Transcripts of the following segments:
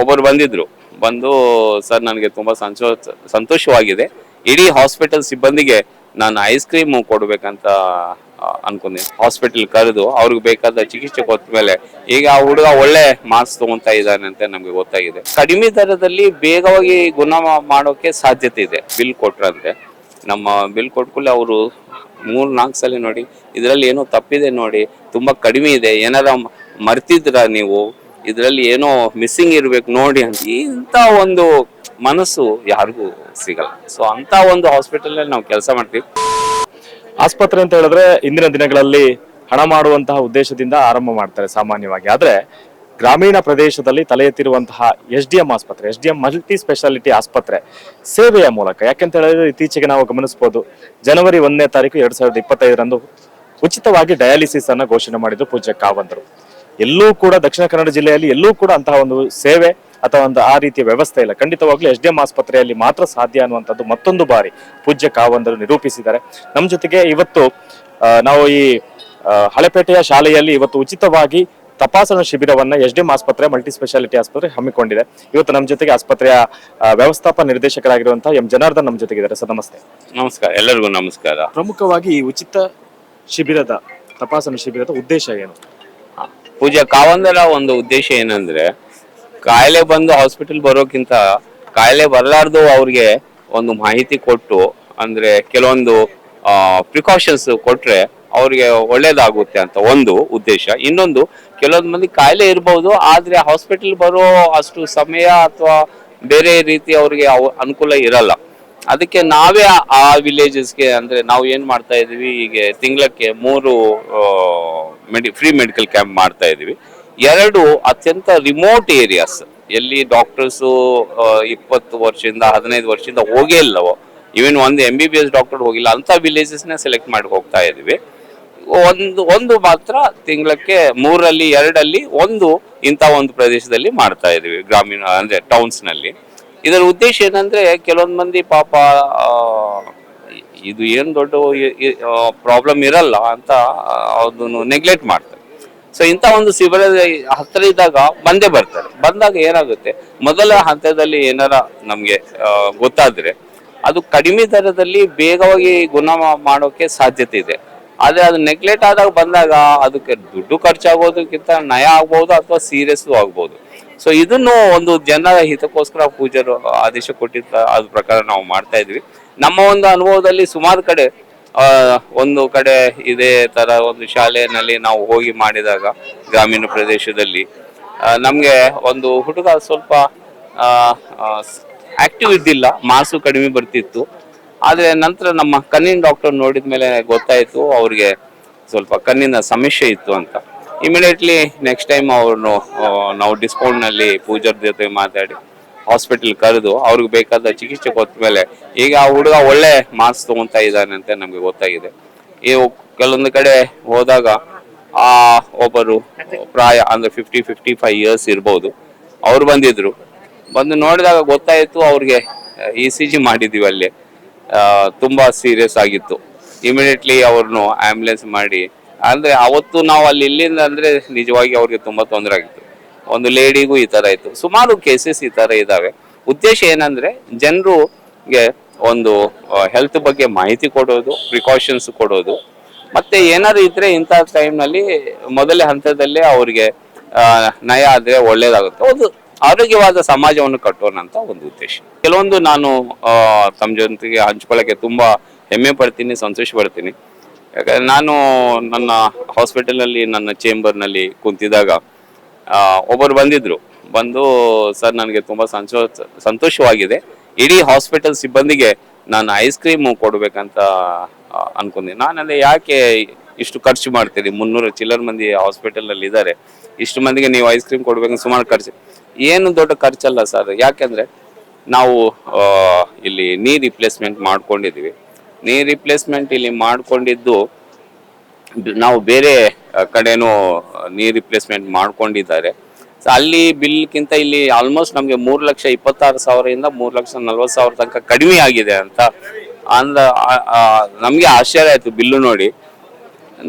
ಒಬ್ಬರು ಬಂದಿದ್ರು. ಬಂದು, ಸರ್, ನನಗೆ ತುಂಬ ಸಂತೋಷ, ಸಂತೋಷವಾಗಿದೆ. ಇಡೀ ಹಾಸ್ಪಿಟಲ್ ಸಿಬ್ಬಂದಿಗೆ ನಾನು ಐಸ್ ಕ್ರೀಮ್ ಕೊಡಬೇಕಂತ ಅನ್ಕೊಂಡೆ. ಹಾಸ್ಪಿಟಲ್ ಕರೆದು ಅವ್ರಿಗೆ ಬೇಕಾದ ಚಿಕಿತ್ಸೆ ಕೊಟ್ಟ ಮೇಲೆ ಈಗ ಆ ಹುಡುಗ ಒಳ್ಳೆ ಮಾರ್ಕ್ಸ್ ತಗೊಂತಾ ಇದ್ದಾನೆ ಅಂತ ನಮಗೆ ಗೊತ್ತಾಗಿದೆ. ಕಡಿಮೆ ದರದಲ್ಲಿ ಬೇಗವಾಗಿ ಗುಣ ಮಾಡೋಕೆ ಸಾಧ್ಯತೆ ಇದೆ. ಬಿಲ್ ಕೊಟ್ರಂದ್ರೆ ನಮ್ಮ ಬಿಲ್ ಕೊಟ್ಕೊಳ್ಳಿ ಅವರು ಮೂರ್ ನಾಲ್ಕು ಸಲ ನೋಡಿ, ಇದರಲ್ಲಿ ಏನೋ ತಪ್ಪಿದೆ ನೋಡಿ, ತುಂಬಾ ಕಡಿಮೆ ಇದೆ. ಏನಾರ ಮರ್ತಿದ್ರ ನೀವು? ಇದರಲ್ಲಿ ಏನೋ ಮಿಸ್ಸಿಂಗ್ ಇರಬೇಕು ನೋಡಿ ಅಂತ ಇಂಥ ಒಂದು ಮನಸ್ಸು ಯಾರಿಗೂ ಸಿಗಲ್ಲ. ಸೊ ಅಂತ ಒಂದು ಹಾಸ್ಪಿಟಲ್ ನಾವು ಕೆಲಸ ಮಾಡ್ತೀವಿ. ಆಸ್ಪತ್ರೆ ಅಂತ ಹೇಳಿದ್ರೆ ಇಂದಿನ ದಿನಗಳಲ್ಲಿ ಹಣ ಮಾಡುವಂತಹ ಉದ್ದೇಶದಿಂದ ಆರಂಭ ಮಾಡ್ತಾರೆ ಸಾಮಾನ್ಯವಾಗಿ. ಆದ್ರೆ ಗ್ರಾಮೀಣ ಪ್ರದೇಶದಲ್ಲಿ ತಲೆ ಎತ್ತಿರುವಂತಹ ಎಸ್ ಡಿ ಎಂ ಆಸ್ಪತ್ರೆ, S D M multi speciality ಆಸ್ಪತ್ರೆ ಸೇವೆಯ ಮೂಲಕ, ಯಾಕೆಂತ ಹೇಳಿದ್ರೆ ಇತ್ತೀಚೆಗೆ ನಾವು ಗಮನಿಸಬಹುದು ಜನವರಿ ಒಂದನೇ ತಾರೀಕು ಎರಡ್ ಸಾವಿರದ ಇಪ್ಪತ್ತೈದರಂದು ಉಚಿತವಾಗಿ ಡಯಾಲಿಸಿಸ್ ಅನ್ನು ಘೋಷಣೆ ಮಾಡಿದ್ರು ಪೂಜ್ಯ ಕಾವಂದರು ಎಲ್ಲೂ ಕೂಡ ದಕ್ಷಿಣ ಕನ್ನಡ ಜಿಲ್ಲೆಯಲ್ಲಿ ಎಲ್ಲೂ ಕೂಡ ಅಂತಹ ಒಂದು ಸೇವೆ ಅಥವಾ ಒಂದು ಆ ರೀತಿಯ ವ್ಯವಸ್ಥೆ ಇಲ್ಲ. ಖಂಡಿತವಾಗ್ಲೂ ಎಸ್ ಡಿ ಎಂ ಆಸ್ಪತ್ರೆಯಲ್ಲಿ ಮಾತ್ರ ಸಾಧ್ಯ ಅನ್ನುವಂಥದ್ದು ಮತ್ತೊಂದು ಬಾರಿ ಪೂಜ್ಯ ಕಾವಂದರು ನಿರೂಪಿಸಿದ್ದಾರೆ. ನಮ್ಮ ಜೊತೆಗೆ ಇವತ್ತು ನಾವು ಈ ಹಳೆಪೇಟೆಯ ಶಾಲೆಯಲ್ಲಿ ಇವತ್ತು ಉಚಿತವಾಗಿ ತಪಾಸಣಾ ಶಿಬಿರವನ್ನ ಎಸ್ ಡಿ ಎಂ ಆಸ್ಪತ್ರೆ ಮಲ್ಟಿ ಸ್ಪೆಷಾಲಿಟಿ ಆಸ್ಪತ್ರೆ ಹಮ್ಮಿಕೊಂಡಿದೆ. ಇವತ್ತು ನಮ್ಮ ಜೊತೆಗೆ ಆಸ್ಪತ್ರೆಯ ವ್ಯವಸ್ಥಾಪ ವ್ಯವಸ್ಥಾಪಕ ನಿರ್ದೇಶಕರಾಗಿರುವಂತಹ ಎಂ. ಜನಾರ್ದನ್ ನಮ್ಮ ಜೊತೆಗಿದ್ದಾರೆ ಸರ್ ನಮಸ್ತೆ. ನಮಸ್ಕಾರ. ಎಲ್ಲರಿಗೂ ನಮಸ್ಕಾರ. ಪ್ರಮುಖವಾಗಿ ಈ ಉಚಿತ ಶಿಬಿರದ ತಪಾಸಣಾ ಶಿಬಿರದ ಉದ್ದೇಶ ಏನು? ಪೂಜಾ ಕಾವಂದರ ಒಂದು ಉದ್ದೇಶ ಏನಂದ್ರೆ, ಕಾಯಿಲೆ ಬಂದು ಹಾಸ್ಪಿಟಲ್ ಬರೋಕ್ಕಿಂತ ಕಾಯಿಲೆ ಬರಲಾರ್ದು ಅವ್ರಿಗೆ ಒಂದು ಮಾಹಿತಿ ಕೊಟ್ಟು, ಅಂದ್ರೆ ಕೆಲವೊಂದು ಪ್ರಿಕಾಷನ್ಸ್ ಕೊಟ್ರೆ ಅವ್ರಿಗೆ ಒಳ್ಳೇದಾಗುತ್ತೆ ಅಂತ ಒಂದು ಉದ್ದೇಶ. ಇನ್ನೊಂದು, ಕೆಲವೊಂದು ಮಂದಿ ಕಾಯಿಲೆ ಇರಬಹುದು ಆದ್ರೆ ಹಾಸ್ಪಿಟಲ್ ಬರೋ ಅಷ್ಟು ಸಮಯ ಅಥವಾ ಬೇರೆ ರೀತಿ ಅವ್ರಿಗೆ ಅವ- ಅನುಕೂಲ ಇರಲ್ಲ. ಅದಕ್ಕೆ ನಾವೇ ಆ- ವಿಲೇಜಸ್ಗೆ ಅಂದ್ರೆ ನಾವು ಏನ್ ಮಾಡ್ತಾ ಇದೀವಿ ಈಗ ತಿಂಗಳಕ್ಕೆ ಮೂರು ಮೆಡಿ ಫ್ರೀ ಮೆಡಿಕಲ್ ಕ್ಯಾಂಪ್ ಮಾಡ್ತಾ ಇದೀವಿ ಎರಡು ಅತ್ಯಂತ ರಿಮೋಟ್ ಏರಿಯಾಸ್ ಎಲ್ಲಿ ಡಾಕ್ಟರ್ಸು ಇಪ್ಪತ್ತು ವರ್ಷದಿಂದ, ಹದಿನೈದು ವರ್ಷದಿಂದ ಹೋಗೇ ಇಲ್ಲವೋ. ಇವನ್ ಒಂದು M B B S doctor ಹೋಗಿಲ್ಲ ಅಂತ ವಿಲೇಜಸ್ನ ಸೆಲೆಕ್ಟ್ ಮಾಡಿ ಹೋಗ್ತಾ ಇದೀವಿ ಒಂದು ಒಂದು ಮಾತ್ರ ತಿಂಗಳಕ್ಕೆ ಮೂರಲ್ಲಿ, ಎರಡಲ್ಲಿ ಒಂದು ಇಂಥ ಒಂದು ಪ್ರದೇಶದಲ್ಲಿ ಮಾಡ್ತಾ ಇದೀವಿ ಗ್ರಾಮೀಣ, ಅಂದ್ರೆ ಟೌನ್ಸ್ನಲ್ಲಿ. ಇದರ ಉದ್ದೇಶ ಏನಂದ್ರೆ ಕೆಲವೊಂದು ಮಂದಿ ಪಾಪ ಇದು ಏನು ದೊಡ್ಡ ಪ್ರಾಬ್ಲಮ್ ಇರಲ್ಲ ಅಂತ ಅದನ್ನು ನೆಗ್ಲೆಕ್ಟ್ ಮಾಡ್ತಾರೆ. ಸೊ ಇಂಥ ಒಂದು ಶಿಬಿರ ಹತ್ತಿರ ಇದ್ದಾಗ ಬಂದೇ ಬರ್ತಾರೆ. ಬಂದಾಗ ಏನಾಗುತ್ತೆ? ಮೊದಲ ಹಂತದಲ್ಲಿ ಏನಾರ ನಮಗೆ ಗೊತ್ತಾದ್ರೆ ಅದು ಕಡಿಮೆ ದರದಲ್ಲಿ ಬೇಗವಾಗಿ ಗುಣ ಮಾಡೋಕೆ ಸಾಧ್ಯತೆ ಇದೆ. ಆದರೆ ಅದು ನೆಗ್ಲೆಕ್ಟ್ ಆದಾಗ ಬಂದಾಗ ಅದಕ್ಕೆ ದುಡ್ಡು ಖರ್ಚಾಗೋದಕ್ಕಿಂತ ನಯ ಆಗ್ಬೋದು ಅಥವಾ ಸೀರಿಯಸ್ ಆಗ್ಬೋದು ಸೊ ಇದನ್ನು ಒಂದು ಜನರ ಹಿತಕ್ಕೋಸ್ಕರ ಪೂಜಾರು ಆದೇಶ ಕೊಟ್ಟಿದ್ದ ಅದ್ರ ಪ್ರಕಾರ ನಾವು ಮಾಡ್ತಾ ಇದ್ವಿ. ನಮ್ಮ ಒಂದು ಅನುಭವದಲ್ಲಿ ಸುಮಾರು ಕಡೆ ಒಂದು ಕಡೆ ಇದೇ ತರ ಒಂದು ಶಾಲೆಯಲ್ಲಿ ನಾವು ಹೋಗಿ ಮಾಡಿದಾಗ ಗ್ರಾಮೀಣ ಪ್ರದೇಶದಲ್ಲಿ ನಮಗೆ ಒಂದು ಹುಡುಗ ಸ್ವಲ್ಪ ಆಕ್ಟಿವ್ ಇದ್ದಿಲ್ಲ ಮಾಸು ಕಡಿಮೆ ಬರ್ತಿತ್ತು. ಆದರೆ ನಂತರ ನಮ್ಮ ಕಣ್ಣಿನ ಡಾಕ್ಟರ್ ನೋಡಿದ ಮೇಲೆ ಗೊತ್ತಾಯಿತು, ಅವ್ರಿಗೆ ಸ್ವಲ್ಪ ಕಣ್ಣಿನ ಸಮಸ್ಯೆ ಇತ್ತು ಅಂತ. ಇಮಿಡಿಯೇಟ್ಲಿ ನೆಕ್ಸ್ಟ್ ಟೈಮ್ ಅವ್ರನ್ನು ನಾವು ಡಿಸ್ಕೌಂಟ್ನಲ್ಲಿ ಪೂಜಾರ್ ಜೊತೆ ಮಾತಾಡಿ ಹಾಸ್ಪಿಟಲ್ ಕರೆದು ಅವ್ರಿಗೆ ಬೇಕಾದ ಚಿಕಿತ್ಸೆ ಕೊಟ್ಟ ಮೇಲೆ ಈಗ ಆ ಹುಡುಗ ಒಳ್ಳೆ ಮಾರ್ಕ್ಸ್ ತಗೊಂತಾ ಇದ್ದಾನೆ ಅಂತ ನಮಗೆ ಗೊತ್ತಾಗಿದೆ. ಈ ಕೆಲವೊಂದು ಕಡೆ ಹೋದಾಗ ಆ ಒಬ್ಬರು ಪ್ರಾಯ ಅಂದ್ರೆ ಫಿಫ್ಟಿ ಫಿಫ್ಟಿ ಫೈವ್ ಇಯರ್ಸ್ ಇರ್ಬೋದು. ಅವ್ರು ಬಂದಿದ್ರು. ಬಂದು ನೋಡಿದಾಗ ಗೊತ್ತಾಯ್ತು ಅವ್ರಿಗೆ ಇ ಸಿ ಜಿ ಮಾಡಿದೀವಿ ಅಲ್ಲಿ. ತುಂಬಾ ಸೀರಿಯಸ್ ಆಗಿತ್ತು. ಇಮಿಡಿಯೇಟ್ಲಿ ಅವ್ರನ್ನು ಆಂಬ್ಯುಲೆನ್ಸ್ ಮಾಡಿ ಅಂದ್ರೆ ಅವತ್ತು ನಾವು ಅಲ್ಲಿ ಇಲ್ಲಿಂದ ಅಂದ್ರೆ ನಿಜವಾಗಿ ಅವ್ರಿಗೆ ತುಂಬಾ ತೊಂದರೆ ಆಗಿತ್ತು. ಒಂದು ಲೇಡಿಗೂ ಈ ತರ ಇತ್ತು. ಸುಮಾರು ಕೇಸಸ್ ಈ ತರ ಇದಾವೆ. ಉದ್ದೇಶ ಏನಂದ್ರೆ ಜನರುಗೆ ಒಂದು ಹೆಲ್ತ್ ಬಗ್ಗೆ ಮಾಹಿತಿ ಕೊಡೋದು ಪ್ರಿಕಾಷನ್ಸ್ ಕೊಡೋದು. ಮತ್ತೆ ಏನಾದ್ರು ಇದ್ರೆ ಇಂಥ ಟೈಮ್ನಲ್ಲಿ ಮೊದಲೇ ಹಂತದಲ್ಲೇ ಅವ್ರಿಗೆ ನಯ ಆದ್ರೆ ಒಳ್ಳೇದಾಗುತ್ತೆ. ಒಂದು ಆರೋಗ್ಯವಾದ ಸಮಾಜವನ್ನು ಕಟ್ಟೋಣ ಅಂತ ಒಂದು ಉದ್ದೇಶ. ಕೆಲವೊಂದು ನಾನು ತಮ್ಮ ಜೊತೆಗೆ ಹಂಚ್ಕೊಳ್ಳೋಕ್ಕೆ ತುಂಬಾ ಹೆಮ್ಮೆ ಪಡ್ತೀನಿ, ಸಂತೋಷ ಪಡ್ತೀನಿ. ಯಾಕಂದ್ರೆ ನಾನು ನನ್ನ ಹಾಸ್ಪಿಟಲಲ್ಲಿ ನನ್ನ ಚೇಂಬರ್ನಲ್ಲಿ ಕುಂತಿದಾಗ ಆ, ಒಬ್ಬರು ಬಂದಿದ್ರು. ಬಂದು ಸರ್ ನನಗೆ ತುಂಬಾ ಸಂತೋಷ ಸಂತೋಷವಾಗಿದೆ. ಇಡೀ ಹಾಸ್ಪಿಟಲ್ ಸಿಬ್ಬಂದಿಗೆ ನಾನು ಐಸ್ ಕ್ರೀಮ್ ಕೊಡಬೇಕಂತ ಅನ್ಕೊಂಡಿ. ನಾನಂದ್ರೆ ಯಾಕೆ ಇಷ್ಟು ಖರ್ಚು ಮಾಡ್ತೀರಿ? ಮುನ್ನೂರು ಚಿಲ್ಲರ್ ಮಂದಿ ಹಾಸ್ಪಿಟಲಲ್ಲಿ ಇದ್ದಾರೆ ಇಷ್ಟು ಮಂದಿಗೆ ನೀವು ಐಸ್ ಕ್ರೀಮ್ ಕೊಡಬೇಕು ಸುಮಾರು ಖರ್ಚು. ಏನು ದೊಡ್ಡ ಖರ್ಚಲ್ಲ ಸರ್. ಯಾಕೆಂದರೆ ನಾವು ಇಲ್ಲಿ ನೀ ರಿಪ್ಲೇಸ್ಮೆಂಟ್ ಮಾಡ್ಕೊಂಡಿದೀವಿ ನೀ ರಿಪ್ಲೇಸ್ಮೆಂಟ್ ಇಲ್ಲಿ ಮಾಡ್ಕೊಂಡಿದ್ದು, ನಾವು ಬೇರೆ ಕಡೆನೂ ನೀರ್ ರಿಪ್ಲೇಸ್ಮೆಂಟ್ ಮಾಡ್ಕೊಂಡಿದ್ದಾರೆ. ಸೊ ಅಲ್ಲಿ ಬಿಲ್ಗಿಂತ ಇಲ್ಲಿ ಆಲ್ಮೋಸ್ಟ್ ನಮಗೆ ಮೂರು ಲಕ್ಷ ಇಪ್ಪತ್ತಾರು ಸಾವಿರದಿಂದ ಮೂರು ಲಕ್ಷ ನಲ್ವತ್ತು ಸಾವಿರ ತನಕ ಕಡಿಮೆ ಆಗಿದೆ ಅಂತ ಅಂದ ನಮ್ಗೆ ಆಶ್ಚರ್ಯ ಆಯಿತು ಬಿಲ್ಲು ನೋಡಿ.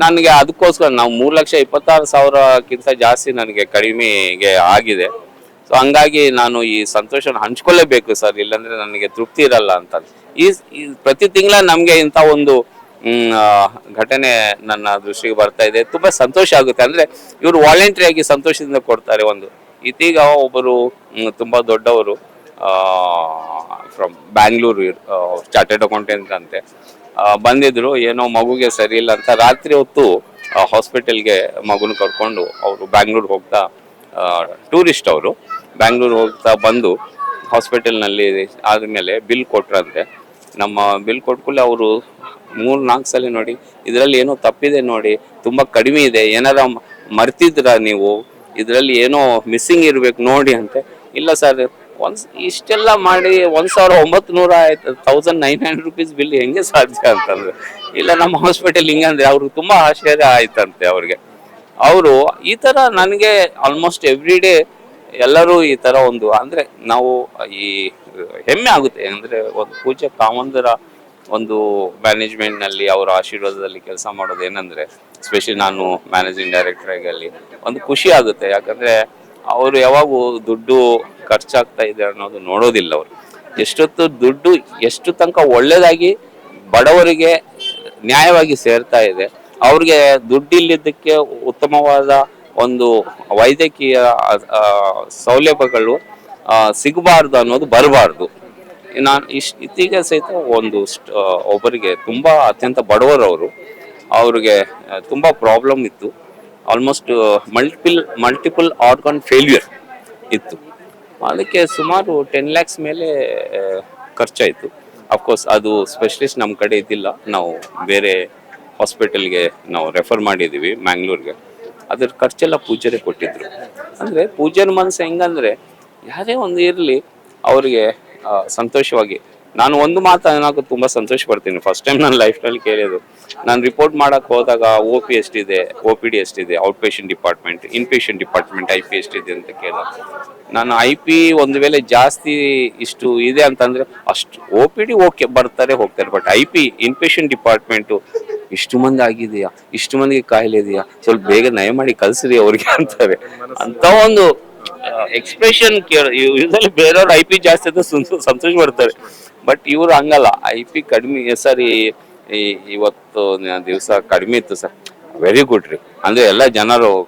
ನನಗೆ ಅದಕ್ಕೋಸ್ಕರ ನಾವು ಮೂರು ಲಕ್ಷ ಇಪ್ಪತ್ತಾರು ಸಾವಿರಕ್ಕಿಂತ ಜಾಸ್ತಿ ನನಗೆ ಕಡಿಮೆಗೆ ಆಗಿದೆ. ಸೊ ಹಂಗಾಗಿ ನಾನು ಈ ಸಂತೋಷನ ಹಂಚ್ಕೊಳ್ಳೇಬೇಕು ಸರ್, ಇಲ್ಲಾಂದರೆ ನನಗೆ ತೃಪ್ತಿ ಇರಲ್ಲ ಅಂತ. ಈ ಪ್ರತಿ ತಿಂಗಳ ನಮಗೆ ಇಂಥ ಒಂದು ಘಟನೆ ನನ್ನ ದೃಷ್ಟಿಗೆ ಬರ್ತಾ ಇದೆ. ತುಂಬಾ ಸಂತೋಷ ಆಗುತ್ತೆ. ಅಂದ್ರೆ ಇವರು ವಾಲಂಟ್ರಿ ಆಗಿ ಸಂತೋಷದಿಂದ ಕೊಡ್ತಾರೆ ಒಂದು. ಇತ್ತೀಗ ಒಬ್ಬರು ತುಂಬ ದೊಡ್ಡವರು ಫ್ರಮ್ ಬ್ಯಾಂಗ್ಳೂರು ಚಾರ್ಟೆಡ್ ಅಕೌಂಟೆಂಟ್ ಅಂತೆ. ಬಂದಿದ್ರು, ಏನೋ ಮಗುಗೆ ಸರಿ ಇಲ್ಲ ಅಂತ ರಾತ್ರಿ ಹೊತ್ತು ಹಾಸ್ಪಿಟಲ್ಗೆ ಮಗುನ ಕರ್ಕೊಂಡು ಅವರು ಬ್ಯಾಂಗ್ಳೂರ್ ಹೋಗ್ತಾ ಟೂರಿಸ್ಟ್ ಅವರು. ಬ್ಯಾಂಗ್ಳೂರ್ ಹೋಗ್ತಾ ಬಂದು ಹಾಸ್ಪಿಟಲ್ನಲ್ಲಿ ಆದಮೇಲೆ ಬಿಲ್ ಕೊಟ್ರಂತೆ. ನಮ್ಮ ಬಿಲ್ ಕೊಟ್ಕೊಳ್ಳಿ ಅವರು ಮೂರು ನಾಲ್ಕು ಸಲ ನೋಡಿ, ಇದರಲ್ಲಿ ಏನೋ ತಪ್ಪಿದೆ ನೋಡಿ, ತುಂಬ ಕಡಿಮೆ ಇದೆ, ಏನಾರ ಮರ್ತಿದ್ರ ನೀವು? ಇದರಲ್ಲಿ ಏನೋ ಮಿಸ್ಸಿಂಗ್ ಇರಬೇಕು ನೋಡಿ ಅಂತೆ. ಇಲ್ಲ ಸರ್ ಒಂದ್ ಇಷ್ಟೆಲ್ಲ ಮಾಡಿ ಒಂದು ಸಾವಿರ ಒಂಬತ್ತು ನೂರ ಆಯ್ತು thousand nine hundred rupees bill ಹೆಂಗೆ ಸಾಧ್ಯ ಅಂತಂದ್ರೆ. ಇಲ್ಲ ನಮ್ಮ ಹಾಸ್ಪಿಟಲ್ ಹಿಂಗಂದ್ರೆ ಅವ್ರಿಗೆ ತುಂಬಾ ಆಶ್ಚರ್ಯ ಆಯ್ತಂತೆ ಅವ್ರಿಗೆ. ಅವರು ಈ ಥರ ನನಗೆ ಆಲ್ಮೋಸ್ಟ್ ಎವ್ರಿ ಡೇ ಎಲ್ಲರೂ ಈ ತರ ಒಂದು, ಅಂದ್ರೆ ನಾವು ಈ, ಹೆಮ್ಮೆ ಆಗುತ್ತೆ. ಅಂದ್ರೆ ಒಂದು ಪೂಜೆ ಕಾಮಂದರ ಒಂದು ಮ್ಯಾನೇಜ್ಮೆಂಟ್ನಲ್ಲಿ ಅವರ ಆಶೀರ್ವಾದದಲ್ಲಿ ಕೆಲಸ ಮಾಡೋದು ಏನಂದ್ರೆ ಸ್ಪೆಷಲಿ ನಾನು ಮ್ಯಾನೇಜಿಂಗ್ ಡೈರೆಕ್ಟರ್ ಆಗಿ ಒಂದು ಖುಷಿ ಆಗುತ್ತೆ. ಯಾಕಂದ್ರೆ ಅವರು ಯಾವಾಗೂ ದುಡ್ಡು ಖರ್ಚಾಗ್ತಾ ಇದೆ ಅನ್ನೋದು ನೋಡೋದಿಲ್ಲ ಅವರು. ಎಷ್ಟೊತ್ತು ದುಡ್ಡು ಎಷ್ಟು ತನಕ ಒಳ್ಳೇದಾಗಿ ಬಡವರಿಗೆ ನ್ಯಾಯವಾಗಿ ಸೇರ್ತಾ ಇದೆ, ಅವ್ರಿಗೆ ದುಡ್ಡಿಲ್ಲದಕ್ಕೆ ಉತ್ತಮವಾದ ಒಂದು ವೈದ್ಯಕೀಯ ಸೌಲಭ್ಯಗಳು ಸಿಗಬಾರ್ದು ಅನ್ನೋದು ಬರಬಾರ್ದು. ನಾನು ಇಷ್ಟು ಇತ್ತೀಗ ಸಹಿತ ಒಂದು ಒಬ್ಬರಿಗೆ ತುಂಬ ಅತ್ಯಂತ ಬಡವರವರು, ಅವ್ರಿಗೆ ತುಂಬ ಪ್ರಾಬ್ಲಮ್ ಇತ್ತು. Almost multiple multiple organ failure ಇತ್ತು. ಅದಕ್ಕೆ ಸುಮಾರು ಟೆನ್ ಲ್ಯಾಕ್ಸ್ ಮೇಲೆ ಖರ್ಚಾಯಿತು. ಅಫ್ಕೋರ್ಸ್ ಅದು ಸ್ಪೆಷಲಿಸ್ಟ್ ನಮ್ಮ ಕಡೆ ಇದ್ದಿಲ್ಲ. ನಾವು ಬೇರೆ ಹಾಸ್ಪಿಟಲ್ಗೆ ನಾವು ರೆಫರ್ ಮಾಡಿದ್ದೀವಿ ಮ್ಯಾಂಗ್ಳೂರ್ಗೆ ಅದ್ರ ಖರ್ಚೆಲ್ಲ ಪೂಜಾರಿ ಕೊಟ್ಟಿದ್ರು. ಅಂದ್ರೆ ಪೂಜಾರಿ ಮನಸ್ಸು ಹೆಂಗಂದ್ರೆ ಯಾರೇ ಒಂದು ಇರಲಿ ಅವರಿಗೆ ಸಂತೋಷವಾಗಿ. ನಾನು ಒಂದು ಮಾತು ಅನ್ನೋಕೆ ತುಂಬ ಸಂತೋಷ ಪಡ್ತೀನಿ. ಫಸ್ಟ್ ಟೈಮ್ ನನ್ನ ಲೈಫ್ನಲ್ಲಿ ಕೇಳಿದ್ದು. ನಾನು ರಿಪೋರ್ಟ್ ಮಾಡೋಕೆ ಹೋದಾಗ ಒ ಪಿ ಎಷ್ಟಿದೆ ಒ ಪಿ ಡಿ ಎಷ್ಟಿದೆ out patient department in patient department I P ಎಷ್ಟಿದೆ ಅಂತ ಕೇಳಿದ. ನಾನು ಐ ಪಿ ಒಂದು ವೇಳೆ ಜಾಸ್ತಿ ಇಷ್ಟು ಇದೆ ಅಂತಂದ್ರೆ ಅಷ್ಟು ಒ ಪಿ ಡಿ ಓಕೆ ಬರ್ತಾರೆ ಹೋಗ್ತಾರೆ. But I P in patient department ಇಷ್ಟು ಮಂದಿ ಆಗಿದೆಯಾ ಇಷ್ಟು ಮಂದಿಗೆ ಕಾಯಿಲೆ ಇದೆಯಾ? ಸ್ವಲ್ಪ ಬೇಗ ನಯ ಮಾಡಿ ಕಲ್ಸ್ರಿ ಅವ್ರಿಗೆ ಅಂತಾರೆ. ಅಂತ ಒಂದು ಎಕ್ಸ್ಪ್ರೆಷನ್ ಯೂಸಲಿ ಬೇರೆಯವ್ರು ಐ ಪಿ ಜಾಸ್ತಿ ಅಂತ ಸಂತೋಷ ಪಡ್ತಾರೆ. ಬಟ್ ಇವ್ರು ಹಂಗಲ್ಲ. ಐ ಪಿ ಕಡಿಮೆ, ಸರಿ ಇವತ್ತು ದಿವಸ ಕಡಿಮೆ ಇತ್ತು ಸರ್. ವೆರಿ ಗುಡ್ ರೀ. ಅಂದ್ರೆ ಎಲ್ಲ ಜನರು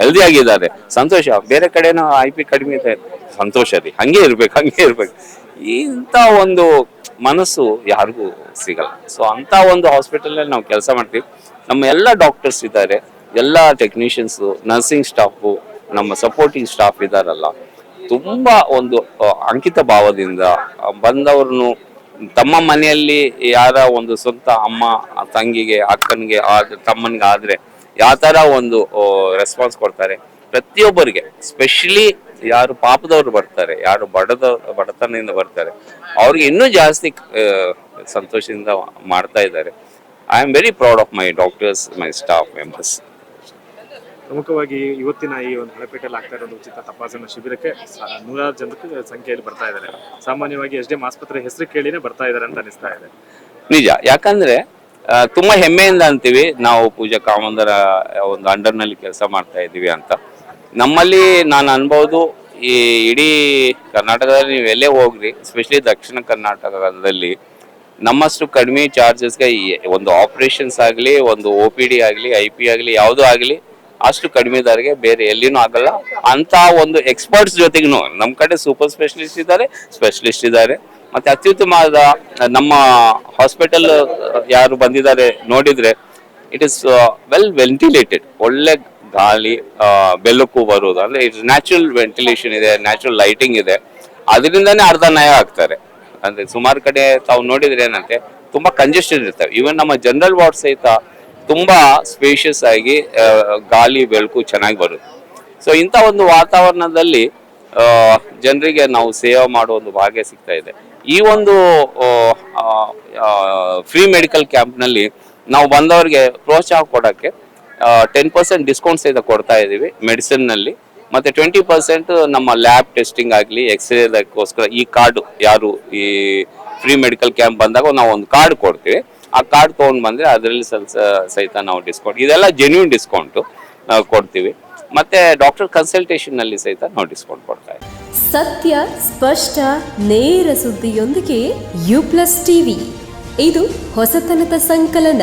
ಹೆಲ್ದಿ ಆಗಿದ್ದಾರೆ. ಸಂತೋಷ. ಬೇರೆ ಕಡೆನೂ ಐ ಪಿ ಕಡಿಮೆ ಇದೆ. ಸಂತೋಷ ರೀ. ಹಂಗೆ ಇರ್ಬೇಕು ಹಂಗೆ ಇರ್ಬೇಕು. ಇಂಥ ಒಂದು ಮನಸ್ಸು ಯಾರಿಗೂ ಸಿಗಲ್ಲ. ಸೊ ಅಂತ ಒಂದು ಹಾಸ್ಪಿಟಲಲ್ಲಿ ನಾವು ಕೆಲಸ ಮಾಡ್ತೀವಿ. ನಮ್ಮ ಎಲ್ಲ ಡಾಕ್ಟರ್ಸ್ ಇದ್ದಾರೆ. ಎಲ್ಲ ಟೆಕ್ನಿಷಿಯನ್ಸು ನರ್ಸಿಂಗ್ ಸ್ಟಾಫು ನಮ್ಮ ಸಪೋರ್ಟಿಂಗ್ ಸ್ಟಾಫ್ ಇದ್ದಾರಲ್ಲ. ತುಂಬ ಒಂದು ಅಂಕಿತ ಭಾವದಿಂದ ಬಂದವ್ರನ್ನು ತಮ್ಮ ಮನೆಯಲ್ಲಿ ಯಾರ ಒಂದು ಸ್ವಂತ ಅಮ್ಮ, ತಂಗಿಗೆ, ಅಕ್ಕನಿಗೆ ತಮ್ಮನಿಗೆ ಆದ್ರೆ ಯಾವ ತರ ಒಂದು ರೆಸ್ಪಾನ್ಸ್ ಕೊಡ್ತಾರೆ? ಪ್ರತಿಯೊಬ್ಬರಿಗೆ ಸ್ಪೆಷಲಿ ಯಾರು ಪಾಪದವ್ರು ಬರ್ತಾರೆ, ಯಾರು ಬಡದ, ಬಡತನದಿಂದ ಬರ್ತಾರೆ, ಅವ್ರಿಗೆ ಇನ್ನೂ ಜಾಸ್ತಿ ಸಂತೋಷದಿಂದ ಮಾಡ್ತಾ ಇದ್ದಾರೆ. I am very proud of my doctors my staff members ಪ್ರಮುಖವಾಗಿ ಇವತ್ತಿನ ಈ ಒಂದು ಹಳೆಪೇಟೆಯಲ್ಲಿ ಆಗ್ತಾ ಇರೋ ಉಚಿತ ತಪಾಸಣಾ ಶಿಬಿರಕ್ಕೆ ನೂರಾರು ಜನಕ್ಕೆ ಸಂಖ್ಯೆಯಲ್ಲಿ ಬರ್ತಾ ಇದ್ದಾರೆ. ಸಾಮಾನ್ಯವಾಗಿ ಎಸ್ ಡಿ ಎಂ ಆಸ್ಪತ್ರೆ ಹೆಸರು ಕೇಳಿನೇ ಬರ್ತಾ ಇದ್ದಾರೆ ಅಂತ ಅನಿಸ್ತಾ ಇದೆ. ನಿಜ. ಯಾಕಂದ್ರೆ ತುಂಬಾ ಹೆಮ್ಮೆಯಿಂದ ಅಂತೀವಿ, ನಾವು ಪೂಜಾ ಕಾಮಂದರ ಒಂದು ಅಂಡರ್ನಲ್ಲಿ ಕೆಲಸ ಮಾಡ್ತಾ ಇದ್ದೀವಿ ಅಂತ. ನಮ್ಮಲ್ಲಿ ನಾನು ಅನ್ಬೋದು, ಈ ಇಡೀ ಕರ್ನಾಟಕದಲ್ಲಿ ನೀವು ಎಲ್ಲೇ ಹೋಗ್ರಿ ಎಸ್ಪೆಷಲಿ ದಕ್ಷಿಣ ಕರ್ನಾಟಕದಲ್ಲಿ, ನಮ್ಮಷ್ಟು ಕಡಿಮೆ ಚಾರ್ಜಸ್ಗೆ ಒಂದು ಆಪರೇಷನ್ಸ್ ಆಗಲಿ, ಒಂದು ಒ ಪಿ ಡಿ ಆಗಲಿ ಐ ಪಿ ಆಗಲಿ, ಯಾವುದೂ ಆಗಲಿ ಅಷ್ಟು ಕಡಿಮೆ ದಾರಿಗೆ ಬೇರೆ ಎಲ್ಲಿನೂ ಆಗಲ್ಲ. ಅಂತ ಒಂದು ಎಕ್ಸ್ಪರ್ಟ್ಸ್ ಜೊತೆಗೂ ನಮ್ಮ ಕಡೆ ಸೂಪರ್ ಸ್ಪೆಷಲಿಸ್ಟ್ ಇದ್ದಾರೆ ಸ್ಪೆಷಲಿಸ್ಟ್ ಇದ್ದಾರೆ. ಮತ್ತೆ ಅತ್ಯುತ್ತಮವಾದ ನಮ್ಮ ಹಾಸ್ಪಿಟಲ್ ಯಾರು ಬಂದಿದ್ದಾರೆ ನೋಡಿದ್ರೆ ಇಟ್ ಇಸ್ ವೆಲ್ ವೆಂಟಿಲೇಟೆಡ್ ಒಳ್ಳೆ ಗಾಳಿ ಬೆಳಕು ಬರುವುದು. ಅಂದ್ರೆ ಇಟ್ಸ್ ನ್ಯಾಚುರಲ್ ವೆಂಟಿಲೇಷನ್ ಇದೆ ನ್ಯಾಚುರಲ್ ಲೈಟಿಂಗ್ ಇದೆ. ಅದರಿಂದನೇ ಅರ್ಧ ನಯ ಆಗ್ತಾರೆ. ಅಂದ್ರೆ ಸುಮಾರು ಕಡೆ ತಾವು ನೋಡಿದ್ರೆ ಏನಂತೆ, ತುಂಬಾ ಕಂಜೆಸ್ಟೆಡ್ ಇರ್ತವೆ ಈವನ್ ನಮ್ಮ ಜನರಲ್ ವಾರ್ಡ್ ಸಹಿತ ತುಂಬಾ ಸ್ಪೇಷಿಯಸ್ ಆಗಿ ಗಾಳಿ, ಬೆಳಕು ಚೆನ್ನಾಗಿ ಬರುತ್ತೆ. ಸೊ ಇಂಥ ಒಂದು ವಾತಾವರಣದಲ್ಲಿ ಜನರಿಗೆ ನಾವು ಸೇವೆ ಮಾಡೋ ಒಂದು ಭಾಗ್ಯ ಸಿಗ್ತಾ ಇದೆ. ಈ ಒಂದು ಫ್ರೀ ಮೆಡಿಕಲ್ ಕ್ಯಾಂಪ್ನಲ್ಲಿ ನಾವು ಬಂದವರಿಗೆ ಪ್ರೋತ್ಸಾಹ ಕೊಡೋಕ್ಕೆ ಟೆನ್ ಪರ್ಸೆಂಟ್ ಡಿಸ್ಕೌಂಟ್ ಸಹಿತ ಕೊಡ್ತಾ ಇದ್ದೀವಿ ಮೆಡಿಸಿನ್ನಲ್ಲಿ ಮತ್ತೆ ಟ್ವೆಂಟಿ ಪರ್ಸೆಂಟ್ ನಮ್ಮ ಲ್ಯಾಬ್ ಟೆಸ್ಟಿಂಗ್ ಆಗಲಿ ಎಕ್ಸ್ರೇದಕ್ಕೋಸ್ಕರ ಈ ಕಾರ್ಡ್ ಯಾರು ಈ ಫ್ರೀ ಮೆಡಿಕಲ್ ಕ್ಯಾಂಪ್ ಬಂದಾಗ ನಾವು ಒಂದು ಕಾರ್ಡ್ ಕೊಡ್ತೀವಿ. ಆ ಕಾರ್ಡ್ ತೊಗೊಂಡು ಬಂದರೆ ಅದರಲ್ಲಿ ಸಹಿತ ನಾವು ಡಿಸ್ಕೌಂಟ್ ಇದೆಲ್ಲ ಜೆನ್ಯೂನ್ ಡಿಸ್ಕೌಂಟು ನಾವು ಕೊಡ್ತೀವಿ. ಮತ್ತೆ ಡಾಕ್ಟರ್ ಕನ್ಸಲ್ಟೇಷನ್ನಲ್ಲಿ ಸಹಿತ ಡಿಸ್ಕೌಂಟ್ ಕೊಡ್ತಾ ಸತ್ಯ, ಸ್ಪಷ್ಟ, ನೇರ ಸುದ್ದಿಯೊಂದಿಗೆ ಯು ಪ್ಲಸ್ ಟಿವಿ ಇದು ಹೊಸತನದ ಸಂಕಲನ.